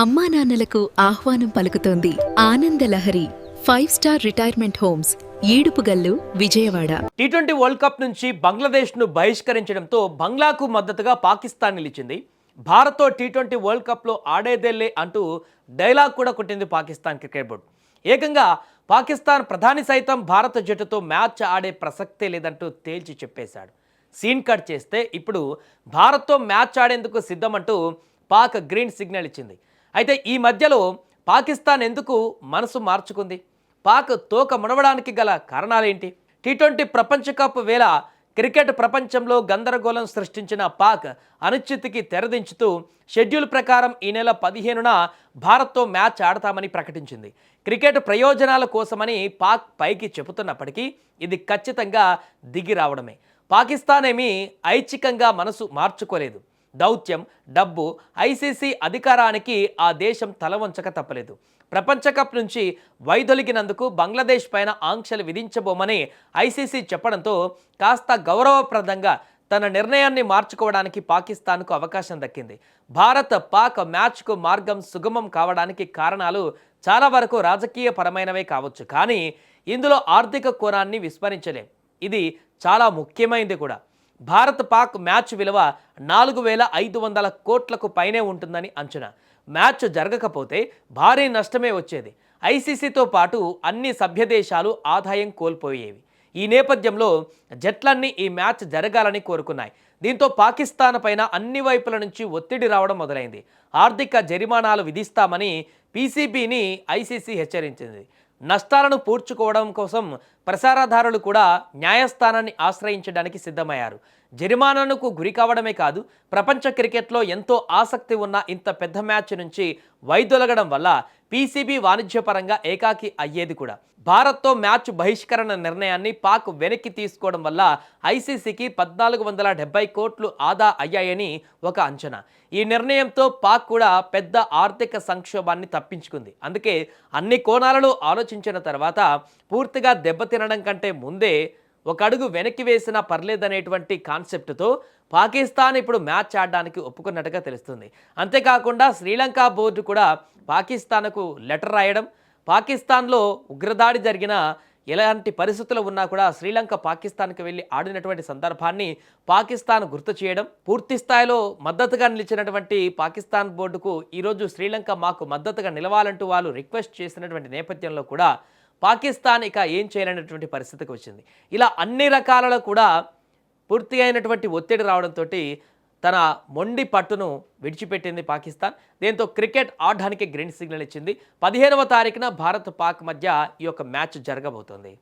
అమ్మా నాన్నలకు ఆహ్వానం పలుకుతోంది Anandalahari five star retirement homes Edupugallu Vijayawada. T twenty world cup నుంచి బంగ్లాదేశ్ను బహిష్కరించడంతో బంగ్లాకు మద్దతుగా పాకిస్తాన్ నిలిచింది. భారత్తో టీ ట్వంటీ వరల్డ్ కప్లో ఆడేదేలే అంటూ డైలాగ్ కూడా కొట్టింది పాకిస్తాన్ క్రికెట్ బోర్డు. ఏకంగా పాకిస్తాన్ ప్రధాని సైతం భారత జట్టుతో మ్యాచ్ ఆడే ప్రసక్తే లేదంటూ తేల్చి చెప్పేశాడు. సీన్ కట్ చేస్తే ఇప్పుడు భారత్తో మ్యాచ్ ఆడేందుకు సిద్ధమంటూ పాక్ గ్రీన్ సిగ్నల్ ఇచ్చింది. అయితే ఈ మధ్యలో పాకిస్తాన్ ఎందుకు మనసు మార్చుకుంది? పాక్ తోక మునవడానికి గల కారణాలేంటి? టీ ట్వంటీ ప్రపంచ కప్ వేళ క్రికెట్ ప్రపంచంలో గందరగోళం సృష్టించిన పాక్ అనిశ్చితికి తెరదించుతూ షెడ్యూల్ ప్రకారం ఈ నెల పదిహేనున భారత్తో మ్యాచ్ ఆడతామని ప్రకటించింది. క్రికెట్ ప్రయోజనాల కోసమని పాక్ పైకి చెబుతున్నప్పటికీ ఇది ఖచ్చితంగా దిగి రావడమే. పాకిస్తాన్ ఏమీ ఐచ్ఛికంగా మనసు మార్చుకోలేదు. దౌత్యం డబ్బు ఐసీసీ అధికారానికి ఆ దేశం తలవంచక తప్పలేదు. ప్రపంచకప్ నుంచి వైదొలిగినందుకు బంగ్లాదేశ్ పైన ఆంక్షలు విధించబోమని ఐసీసీ చెప్పడంతో కాస్త గౌరవప్రదంగా తన నిర్ణయాన్ని మార్చుకోవడానికి పాకిస్తాన్కు అవకాశం దక్కింది. భారత్ పాక్ మ్యాచ్కు మార్గం సుగమం కావడానికి కారణాలు చాలా వరకు రాజకీయ పరమైనవే కావచ్చు కానీ ఇందులో ఆర్థిక కోణాన్ని విస్మరించలేం. ఇది చాలా ముఖ్యమైనది కూడా. భారత్ పాక్ మ్యాచ్ విలువ నాలుగు వేల ఐదు వందల కోట్లకు పైనే ఉంటుందని అంచనా. మ్యాచ్ జరగకపోతే భారీ నష్టమే వచ్చేది. ఐసీసీతో పాటు అన్ని సభ్య దేశాలు ఆదాయం కోల్పోయేవి. ఈ నేపథ్యంలో జట్లన్నీ ఈ మ్యాచ్ జరగాలని కోరుకున్నాయి. దీంతో పాకిస్తాన్ పైన అన్ని వైపుల నుంచి ఒత్తిడి రావడం మొదలైంది. ఆర్థిక జరిమానాలు విధిస్తామని పీసీబీని ఐసీసీ హెచ్చరించింది. నష్టాలను పూడ్చుకోవడం కోసం ప్రసారదారులు కూడా న్యాయస్థానాన్ని ఆశ్రయించడానికి సిద్ధమయ్యారు. జరిమానాలకు గురి కావడమే కాదు ప్రపంచ క్రికెట్లో ఎంతో ఆసక్తి ఉన్న ఇంత పెద్ద మ్యాచ్ నుంచి వైదొలగడం వల్ల పీసీబీ వాణిజ్యపరంగా ఏకాకి అయ్యేది కూడా. భారత్తో మ్యాచ్ బహిష్కరణ నిర్ణయాన్ని పాక్ వెనక్కి తీసుకోవడం వల్ల ఐసీసీకి పద్నాలుగు వందల డెబ్బై కోట్లు ఆదా అయ్యాయని ఒక అంచనా. ఈ నిర్ణయంతో పాక్ కూడా పెద్ద ఆర్థిక సంక్షోభాన్ని తప్పించుకుంది. అందుకే అన్ని కోణాలలో ఆలోచించిన తర్వాత పూర్తిగా దెబ్బతినడం కంటే ముందే ఒక అడుగు వెనక్కి వేసినా పర్లేదనేటువంటి కాన్సెప్ట్తో పాకిస్తాన్ ఇప్పుడు మ్యాచ్ ఆడడానికి ఒప్పుకున్నట్టుగా తెలుస్తుంది. అంతేకాకుండా శ్రీలంక బోర్డు కూడా పాకిస్తాన్కు లెటర్ రాయడం పాకిస్తాన్లో ఉగ్రదాడి జరిగిన ఎలాంటి పరిస్థితులు ఉన్నా కూడా శ్రీలంక పాకిస్తాన్కి వెళ్ళి ఆడినటువంటి సందర్భాన్ని పాకిస్తాన్ గుర్తు చేయడం పూర్తి స్థాయిలో మద్దతుగా నిలిచినటువంటి పాకిస్తాన్ బోర్డుకు ఈరోజు శ్రీలంక మాకు మద్దతుగా నిలవాలంటూ వాళ్ళు రిక్వెస్ట్ చేసినటువంటి నేపథ్యంలో కూడా పాకిస్తాన్ ఇక ఏం చేయలేనటువంటి పరిస్థితికి వచ్చింది. ఇలా అన్ని రకాలలో కూడా పూర్తి అయినటువంటి ఒత్తిడి రావడంతో తన మొండి పట్టును విడిచిపెట్టింది పాకిస్తాన్. దీంతో క్రికెట్ ఆడడానికి గ్రీన్ సిగ్నల్ ఇచ్చింది. పదిహేనవ తారీఖున భారత్ పాక్ మధ్య ఈ యొక్క మ్యాచ్ జరగబోతోంది.